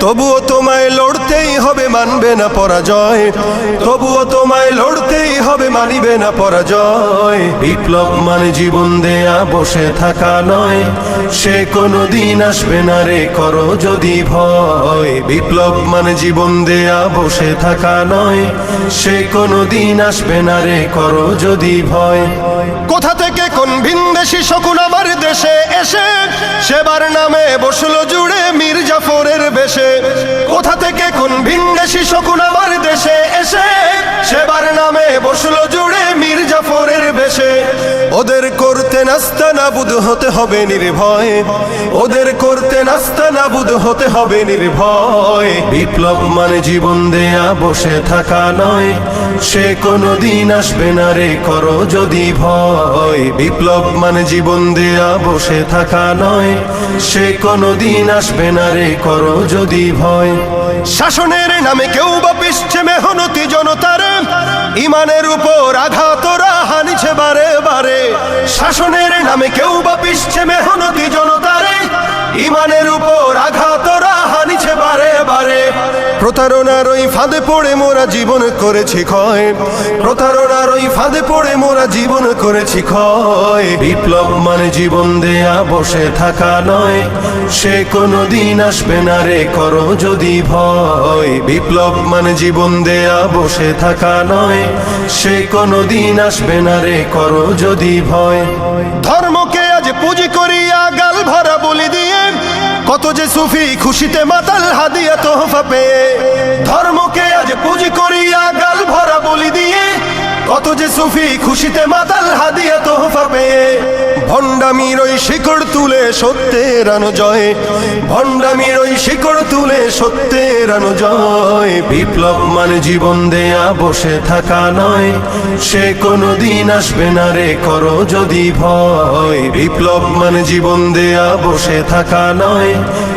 তবুও তোমায় লড়তেই হবে, মানবে না পরাজয়। তবুও তোমায় লড়তেই হবে, মানিবে না পরাজয়। বিপ্লব মানে জীবন দেয়া, বসে থাকা নয়। সে কোনো দিন আসবে না রে, করো যদি ভয়। বিপ্লব মানে জীবন দেয়া, বসে থাকা নয়। সে কোনো দিন আসবে না রে, করো যদি ভয়। কোথা থেকে কোন ভিনদেশি শকুন আমার দেশে এসে, সেবার নামে বসল কোন ভিনদেশি শকুন আমার দেশে এসে, সেবার নামে বসল জুড়ে মীর জাফরের বেশে। ওদের করতে নাস্তা নাবুদ হতে হবে নির্ভয়। ওদের করতে নাস্তা নাবুদ হতে হবে নির্ভয়। বিপ্লব মানে জীবন দেয়া, বসে থাকা নয়। সে কোনো দিন আসবে না রে, করো যদি ভয়। বিপ্লব মানে জীবন দেয়া, বসে থাকা নয়। সে কোনো দিন আসবে না রে যদি ভয়। শাসনের নামে কেউ বা পিসছে মেহনতি জনতার। ইমানের উপর আঘাতরা শাসনের নামে কেউ বা পিসছে মেহনতি জনতারে, ইমানের উপর আঘাত হানিছে বারে বারে। প্রতারণার ওই ফাঁদে পড়ে মোরা জীবন করেছি ক্ষয়। প্রতারণার ওই ফাঁদে পড়ে মোরা জীবন করেছি ক্ষয়। বিপ্লব মানে জীবন দেয়া, বসে থাকা নয়। সে কোনো দিন আসবে না রে, করো যদি ভয়। বিপ্লব মানে জীবন দেয়া, বসে থাকা নয়। সে কোনো দিন আসবে না রে, করো যদি ভয়। ধর্মকে আজ পুঁজি করিয়া গাল ভরা বলি দিয়ে, কত যে সুফি খুশিতে মাতাল হাদিয়া তোহফা পেয়ে। কত যে সুফি খুশিতে মাতাল হাদিয়া তোহফা পেয়ে। ভণ্ডামির ওই শিকড় তুলে সত্যের জয় ভণ্ডামির ওই শিকড় তুলে সত্যের জয় বিপ্লব মানে জীবন দেয়া, বসে থাকা নয়। সে কোনো দিন আসবে না রে, করো যদি ভয়। বিপ্লব মানে জীবন দেয়া, বসে থাকা নয়।